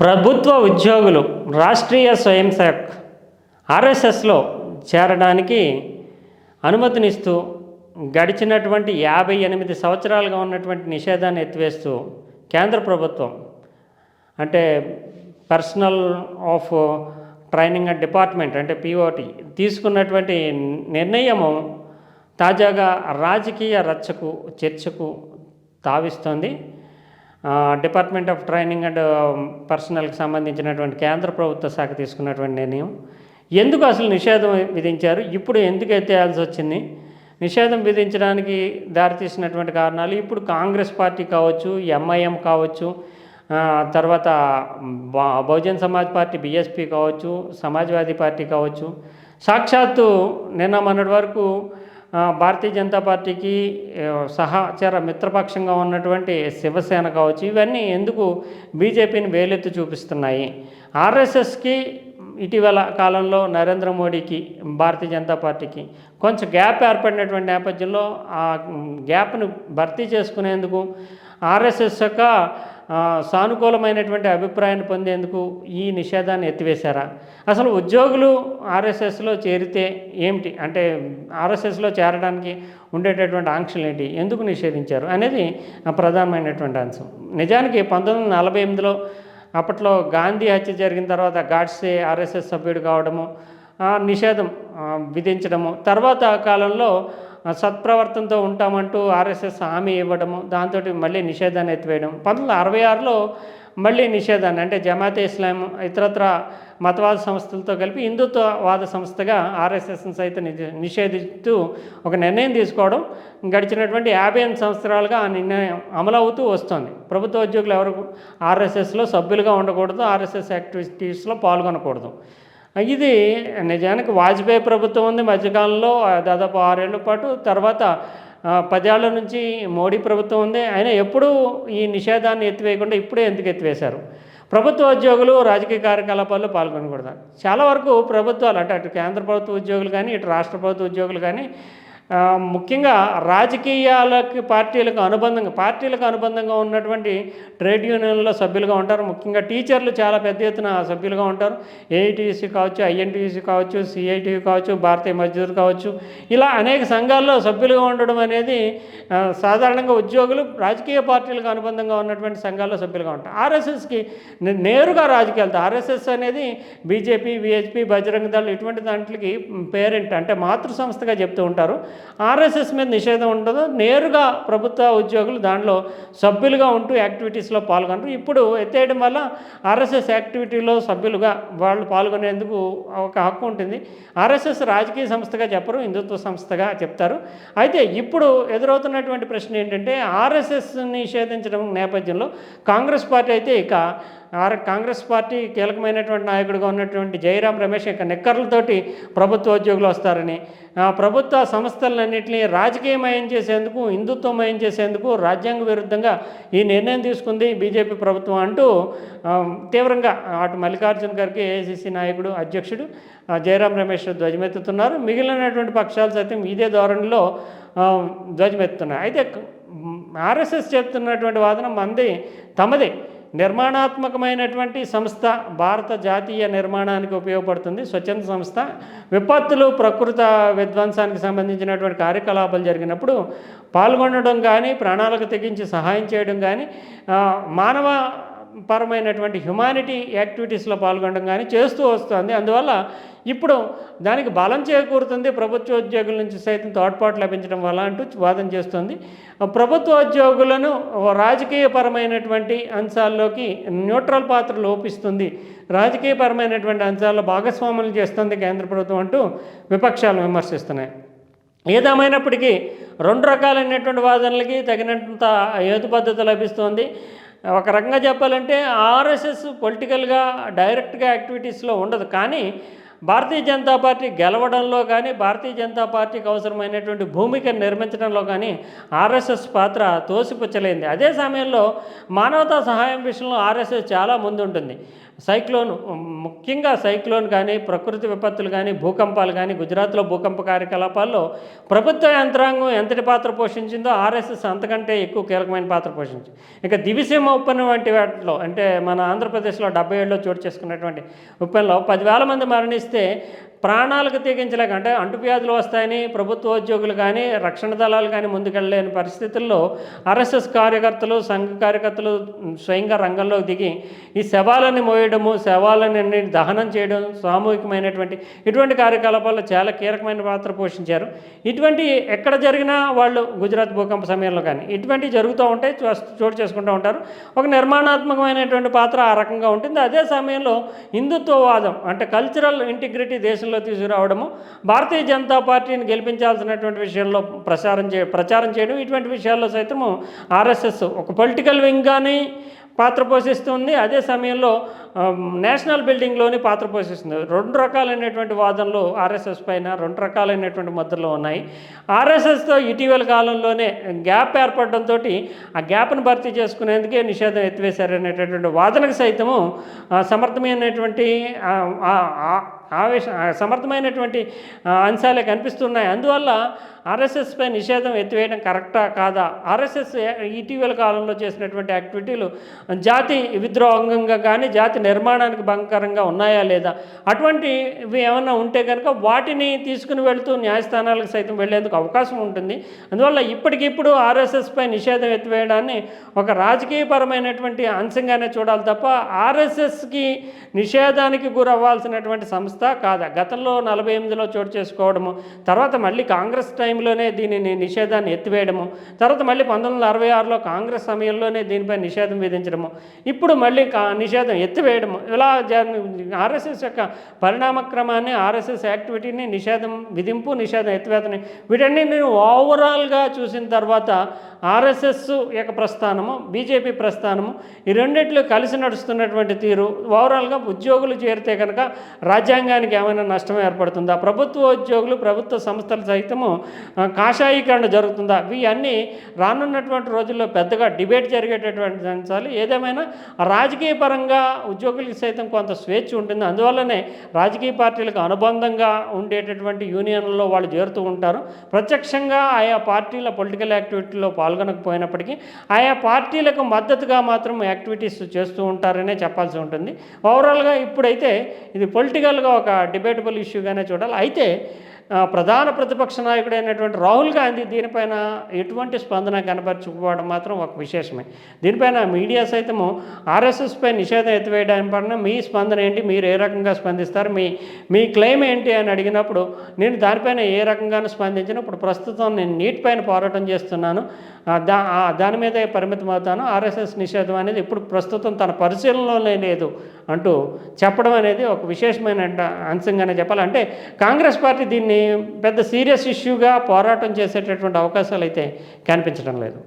ప్రభుత్వ ఉద్యోగులు రాష్ట్రీయ స్వయం సేవక్ ఆర్ఎస్ఎస్లో చేరడానికి అనుమతినిస్తూ గడిచినటువంటి యాభై ఎనిమిది సంవత్సరాలుగా ఉన్నటువంటి నిషేధాన్ని ఎత్తివేస్తూ కేంద్ర ప్రభుత్వం అంటే personal of training and department అంటే పిఓటి తీసుకున్నటువంటి నిర్ణయము తాజాగా రాజకీయ రచ్చకు చర్చకు తావిస్తోంది. డిపార్ట్మెంట్ ఆఫ్ ట్రైనింగ్ అండ్ పర్సనల్కి సంబంధించినటువంటి కేంద్ర ప్రభుత్వ శాఖ తీసుకున్నటువంటి నిర్ణయం. ఎందుకు అసలు నిషేధం విధించారు? ఇప్పుడు ఎందుకు ఎత్తేయాల్సి వచ్చింది? నిషేధం విధించడానికి దారితీసినటువంటి కారణాలు ఇప్పుడు కాంగ్రెస్ పార్టీ కావచ్చు ఎంఐఎం కావచ్చు తర్వాత బహుజన్ సమాజ్ పార్టీ బీఎస్పీ కావచ్చు సమాజ్వాదీ పార్టీ కావచ్చు. సాక్షాత్తు నిన్న మొన్నటి వరకు భారతీయ జనతా పార్టీకి సహచర మిత్రపక్షంగా ఉన్నటువంటి శివసేన కావచ్చు ఇవన్నీ ఎందుకు బీజేపీని వేలెత్తి చూపిస్తున్నాయి? ఆర్ఎస్ఎస్కి ఇటీవల కాలంలో నరేంద్ర మోడీకి భారతీయ జనతా పార్టీకి కొంచెం గ్యాప్ ఏర్పడినటువంటి నేపథ్యంలో ఆ గ్యాప్ను భర్తీ చేసుకునేందుకు ఆర్ఎస్ఎస్ యొక్క సానుకూలమైనటువంటి అభిప్రాయాన్ని పొందేందుకు ఈ నిషేధాన్ని ఎత్తివేశారా? అసలు ఉద్యోగులు ఆర్ఎస్ఎస్లో చేరితే ఏమిటి? అంటే ఆర్ఎస్ఎస్లో చేరడానికి ఉండేటటువంటి ఆంక్షలు ఏంటి? ఎందుకు నిషేధించారు? అనేది ప్రధానమైనటువంటి అంశం. నిజానికి పంతొమ్మిది వందల నలభై ఎనిమిదిలో అప్పట్లో గాంధీ హత్య జరిగిన తర్వాత గాడ్సే ఆర్ఎస్ఎస్ సభ్యుడు కావడము నిషేధం విధించడము. తర్వాత కాలంలో సత్ప్రవర్తనతో ఉంటామంటూ ఆర్ఎస్ఎస్ హామీ ఇవ్వడము దాంతో మళ్ళీ నిషేధాన్ని ఎత్తివేయడం. పంతొమ్మిది వందల అరవై ఆరులో మళ్ళీ నిషేధాన్ని అంటే జమాతే ఇస్లాం ఇతరత్ర మతవాద సంస్థలతో కలిపి హిందుత్వవాద సంస్థగా ఆర్ఎస్ఎస్ని సైతం నిషేధిస్తూ ఒక నిర్ణయం తీసుకోవడం గడిచినటువంటి యాభై ఎనిమిది సంవత్సరాలుగా ఆ నిర్ణయం అమలవుతూ వస్తుంది. ప్రభుత్వ ఉద్యోగులు ఎవరు ఆర్ఎస్ఎస్లో సభ్యులుగా ఉండకూడదు ఆర్ఎస్ఎస్ యాక్టివిటీస్లో పాల్గొనకూడదు. ఇది నిజానికి వాజ్పేయి ప్రభుత్వం ఉంది. మధ్యకాలంలో దాదాపు ఆరేళ్ళ పాటు తర్వాత పదేళ్ళ నుంచి మోడీ ప్రభుత్వం ఉంది. ఆయన ఎప్పుడూ ఈ నిషేధాన్ని ఎత్తివేయకుండా ఇప్పుడే ఎందుకు ఎత్తివేశారు? ప్రభుత్వ ఉద్యోగులు రాజకీయ కార్యకలాపాల్లో పాల్గొనకూడదు. చాలా వరకు ప్రభుత్వాలు అంటే అటు కేంద్ర ప్రభుత్వ ఉద్యోగులు కానీ ఇటు రాష్ట్ర ప్రభుత్వ ఉద్యోగులు కానీ ముఖ్యంగా రాజకీయాలకి పార్టీలకు అనుబంధంగా పార్టీలకు అనుబంధంగా ఉన్నటువంటి ట్రేడ్ యూనియన్లో సభ్యులుగా ఉంటారు. ముఖ్యంగా టీచర్లు చాలా పెద్ద ఎత్తున సభ్యులుగా ఉంటారు. ఏఐటీసీ కావచ్చు ఐఎన్టీసీ కావచ్చు సిఐటి కావచ్చు భారతీయ మజ్దూర్ కావచ్చు. ఇలా అనేక సంఘాల్లో సభ్యులుగా ఉండడం అనేది సాధారణంగా ఉద్యోగులు రాజకీయ పార్టీలకు అనుబంధంగా ఉన్నటువంటి సంఘాల్లో సభ్యులుగా ఉంటారు. ఆర్ఎస్ఎస్కి నేరుగా రాజకీయాలతో ఆర్ఎస్ఎస్ అనేది బీజేపీ విహెచ్పి బజరంగ దళ ఇటువంటి దాంట్లకి పేరెంట్ అంటే మాతృ సంస్థగా చెప్తూ ఉంటారు. ఆర్ఎస్ఎస్ మీద నిషేధం ఉండదు. నేరుగా ప్రభుత్వ ఉద్యోగులు దాంట్లో సభ్యులుగా ఉంటూ యాక్టివిటీస్లో పాల్గొనరు. ఇప్పుడు ఎత్తేయడం వల్ల ఆర్ఎస్ఎస్ యాక్టివిటీలో సభ్యులుగా వాళ్ళు పాల్గొనేందుకు ఒక హక్కు ఉంటుంది. ఆర్ఎస్ఎస్ రాజకీయ సంస్థగా చెప్పరు హిందుత్వ సంస్థగా చెప్తారు. అయితే ఇప్పుడు ఎదురవుతున్నటువంటి ప్రశ్న ఏంటంటే ఆర్ఎస్ఎస్ నిషేధించడం నేపథ్యంలో కాంగ్రెస్ పార్టీ అయితే ఇక ఆర్ కాంగ్రెస్ పార్టీ కీలకమైనటువంటి నాయకుడిగా ఉన్నటువంటి జయరాం రమేష్ ఇక నిక్కర్లతోటి ప్రభుత్వ ఉద్యోగులు వస్తారని. ప్రభుత్వ సంస్థలన్నింటినీ రాజకీయమయం చేసేందుకు హిందుత్వమయం చేసేందుకు రాజ్యాంగ విరుద్ధంగా ఈ నిర్ణయం తీసుకుంది బీజేపీ ప్రభుత్వం అంటూ తీవ్రంగా అటు మల్లికార్జున గారికి ఏఐసిసి నాయకుడు అధ్యక్షుడు జయరాం రమేష్ ధ్వజమెత్తుతున్నారు. మిగిలినటువంటి పక్షాలు సైతం ఇదే ధోరణిలో ధ్వజమెత్తుతున్నాయి. అయితే ఆర్ఎస్ఎస్ చెప్తున్నటువంటి వాదన మంది తమదే. నిర్మాణాత్మకమైనటువంటి సంస్థ భారత జాతీయ నిర్మాణానికి ఉపయోగపడుతుంది. స్వచ్ఛంద సంస్థ. విపత్తులు ప్రకృత విధ్వంసానికి సంబంధించినటువంటి కార్యకలాపాలు జరిగినప్పుడు పాల్గొనడం కానీ ప్రాణాలకు తెగించి సహాయం చేయడం కానీ మానవ పరమైనటువంటి హ్యుమానిటీ యాక్టివిటీస్లో పాల్గొనడం కానీ చేస్తూ వస్తుంది. అందువల్ల ఇప్పుడు దానికి బలం చేకూరుతుంది. ప్రభుత్వ ఉద్యోగుల నుంచి సైతం తోడ్పాటు లభించడం వల్ల అంటూ వాదన చేస్తుంది. ప్రభుత్వ ఉద్యోగులను రాజకీయపరమైనటువంటి అంశాల్లోకి న్యూట్రల్ పాత్ర లోపిస్తుంది రాజకీయపరమైనటువంటి అంశాల్లో భాగస్వాములు చేస్తుంది కేంద్ర ప్రభుత్వం అంటూ విపక్షాలు విమర్శిస్తున్నాయి. ఏదేమైనప్పటికీ రెండు రకాలైనటువంటి వాదనలకి తగినంత హేతు పద్ధతి లభిస్తోంది. ఒక రకంగా చెప్పాలంటే ఆర్ఎస్ఎస్ పొలిటికల్గా డైరెక్ట్గా యాక్టివిటీస్లో ఉండదు. కానీ భారతీయ జనతా పార్టీ గెలవడంలో కానీ భారతీయ జనతా పార్టీకి అవసరమైనటువంటి భూమికను నిర్మించడంలో కానీ ఆర్ఎస్ఎస్ పాత్ర తోసిపుచ్చలేంది. అదే సమయంలో మానవతా సహాయం విషయంలో ఆర్ఎస్ఎస్ చాలా ముందు ఉంటుంది సైక్లోన్ ముఖ్యంగా సైక్లోన్ కానీ ప్రకృతి విపత్తులు కానీ భూకంపాలు కానీ గుజరాత్లో భూకంప కార్యకలాపాల్లో ప్రభుత్వ యంత్రాంగం ఎంతటి పాత్ర పోషించిందో ఆర్ఎస్ఎస్ అంతకంటే ఎక్కువ కీలకమైన పాత్ర పోషించింది ఇక దివిసీమ ఉప్పన్ వంటి వాటిలో అంటే మన ఆంధ్రప్రదేశ్లో డెబ్బై ఏళ్ళలో చోటు చేసుకున్నటువంటి ఉప్పన్లో పదివేల మంది మరణిస్తే ప్రాణాలకు తెగించలేక అంటే అంటువ్యాధులు వస్తాయని ప్రభుత్వ ఉద్యోగులు కానీ రక్షణ దళాలు కానీ ముందుకెళ్ళలేని పరిస్థితుల్లో ఆర్ఎస్ఎస్ కార్యకర్తలు సంఘ కార్యకర్తలు స్వయంగా రంగంలోకి దిగి ఈ శవాలని మోయడము శవాలని దహనం చేయడం సామూహికమైనటువంటి ఇటువంటి కార్యకలాపాల్లో చాలా కీలకమైన పాత్ర పోషించారు. ఇటువంటి ఎక్కడ జరిగినా వాళ్ళు గుజరాత్ భూకంప సమయంలో కానీ ఇటువంటివి జరుగుతూ ఉంటాయి చోటు చేసుకుంటూ ఉంటారు. ఒక నిర్మాణాత్మకమైనటువంటి పాత్ర ఆ రకంగా ఉంటుంది. అదే సమయంలో హిందుత్వవాదం అంటే కల్చరల్ ఇంటిగ్రిటీ దేశంలో తీసుకురావడము భారతీయ జనతా పార్టీని గెలిపించాల్సినటువంటి విషయంలో ప్రచారం చే ప్రచారం చేయడం ఇటువంటి విషయాల్లో సైతము ఆర్ఎస్ఎస్ ఒక పొలిటికల్ వింగ్ కానీ పాత్ర పోషిస్తుంది. అదే సమయంలో నేషనల్ బిల్డింగ్లోని పాత్ర పోషిస్తుంది. రెండు రకాలైనటువంటి వాదనలు ఆర్ఎస్ఎస్ పైన రెండు రకాలైనటువంటి మద్దతులు ఉన్నాయి. ఆర్ఎస్ఎస్తో ఇటీవల కాలంలోనే గ్యాప్ ఏర్పడడంతో ఆ గ్యాప్ను భర్తీ చేసుకునేందుకే నిషేధం ఎత్తివేశారనేటటువంటి వాదనకు సైతము సమర్థమైనటువంటి ఆవేశ సమర్థమైనటువంటి అంశాలే కనిపిస్తున్నాయి. అందువల్ల ఆర్ఎస్ఎస్పై నిషేధం ఎత్తివేయడం కరెక్టా కాదా? ఆర్ఎస్ఎస్ ఇటీవల కాలంలో చేసినటువంటి యాక్టివిటీలు జాతి విద్రోహంగా కానీ జాతి నిర్మాణానికి భంకరంగా ఉన్నాయా లేదా? అటువంటివి ఏమైనా ఉంటే కనుక వాటిని తీసుకుని వెళుతూ న్యాయస్థానాలకు సైతం వెళ్ళేందుకు అవకాశం ఉంటుంది. అందువల్ల ఇప్పటికిప్పుడు ఆర్ఎస్ఎస్పై నిషేధం ఎత్తివేయడాన్ని ఒక రాజకీయపరమైనటువంటి అంశంగానే చూడాలి తప్ప ఆర్ఎస్ఎస్కి నిషేధానికి గురవ్వాల్సినటువంటి సంస్థ కాదా? గతంలో నలభై ఎనిమిదిలో చోటు చేసుకోవడము తర్వాత మళ్ళీ కాంగ్రెస్ టైంలోనే దీనిని నిషేధాన్ని ఎత్తివేయడము తర్వాత మళ్ళీ పంతొమ్మిది వందల అరవై ఆరులో కాంగ్రెస్ సమయంలోనే దీనిపై నిషేధం విధించడము ఇప్పుడు మళ్ళీ కా నిషేధం ఎత్తివేయడము ఇలా ఆర్ఎస్ఎస్ యొక్క పరిణామక్రమాన్ని ఆర్ఎస్ఎస్ యాక్టివిటీని నిషేధం విధింపు నిషేధం ఎత్తివేతని వీటన్నిటిని ఓవరాల్గా చూసిన తర్వాత ఆర్ఎస్ఎస్ యొక్క ప్రస్థానము బీజేపీ ప్రస్థానము ఈ రెండిట్లు కలిసి నడుస్తున్నటువంటి తీరు ఓవరాల్గా ఉద్యోగులు చేరితే కనుక రాజ్యాంగానికి ఏమైనా నష్టం ఏర్పడుతుందా? ప్రభుత్వ ఉద్యోగులు ప్రభుత్వ సంస్థలు సైతము కాషాయీకరణ జరుగుతుందా? ఇవన్నీ రానున్నటువంటి రోజుల్లో పెద్దగా డిబేట్ జరిగేటటువంటి అంశాలు. ఏదేమైనా రాజకీయ పరంగా ఉద్యోగులకి సైతం కొంత స్వేచ్ఛ ఉంటుంది. అందువల్లనే రాజకీయ పార్టీలకు అనుబంధంగా ఉండేటటువంటి యూనియన్లలో వాళ్ళు చేరుతూ ఉంటారు. ప్రత్యక్షంగా ఆయా పార్టీల పొలిటికల్ యాక్టివిటీలో పాల్గొనకపోయినప్పటికీ ఆయా పార్టీలకు మద్దతుగా మాత్రం యాక్టివిటీస్ చేస్తూ ఉంటారనే చెప్పాల్సి ఉంటుంది. ఓవరాల్గా ఇప్పుడైతే ఇది పొలిటికల్గా ఒక డిబేటబుల్ ఇష్యూగానే చూడాలి. అయితే ప్రధాన ప్రతిపక్ష నాయకుడైనటువంటి రాహుల్ గాంధీ దీనిపైన ఎటువంటి స్పందన కనపరచుకోవడం మాత్రం ఒక విశేషమే. దీనిపైన మీడియా సైతము ఆర్ఎస్ఎస్పై నిషేధం ఎత్తివేయడానికి పడిన మీ స్పందన ఏంటి? మీరు ఏ రకంగా స్పందిస్తారు? మీ మీ క్లెయిమ్ ఏంటి అని అడిగినప్పుడు నేను దానిపైన ఏ రకంగానూ స్పందించిన ఇప్పుడు ప్రస్తుతం నేను నీట్ పైన పోరాటం చేస్తున్నాను. దా దాని మీదే పరిమితం అవుతాను. ఆర్ఎస్ఎస్ నిషేధం అనేది ఇప్పుడు ప్రస్తుతం తన పరిశీలనలోనే లేదు అంటూ చెప్పడం అనేది ఒక విశేషమైన అంశంగానే చెప్పాలి. అంటే కాంగ్రెస్ పార్టీ దీన్ని పెద్ద సీరియస్ ఇష్యూగా పోరాటం చేసేటటువంటి అవకాశాలు అయితే కనిపించడం లేదు.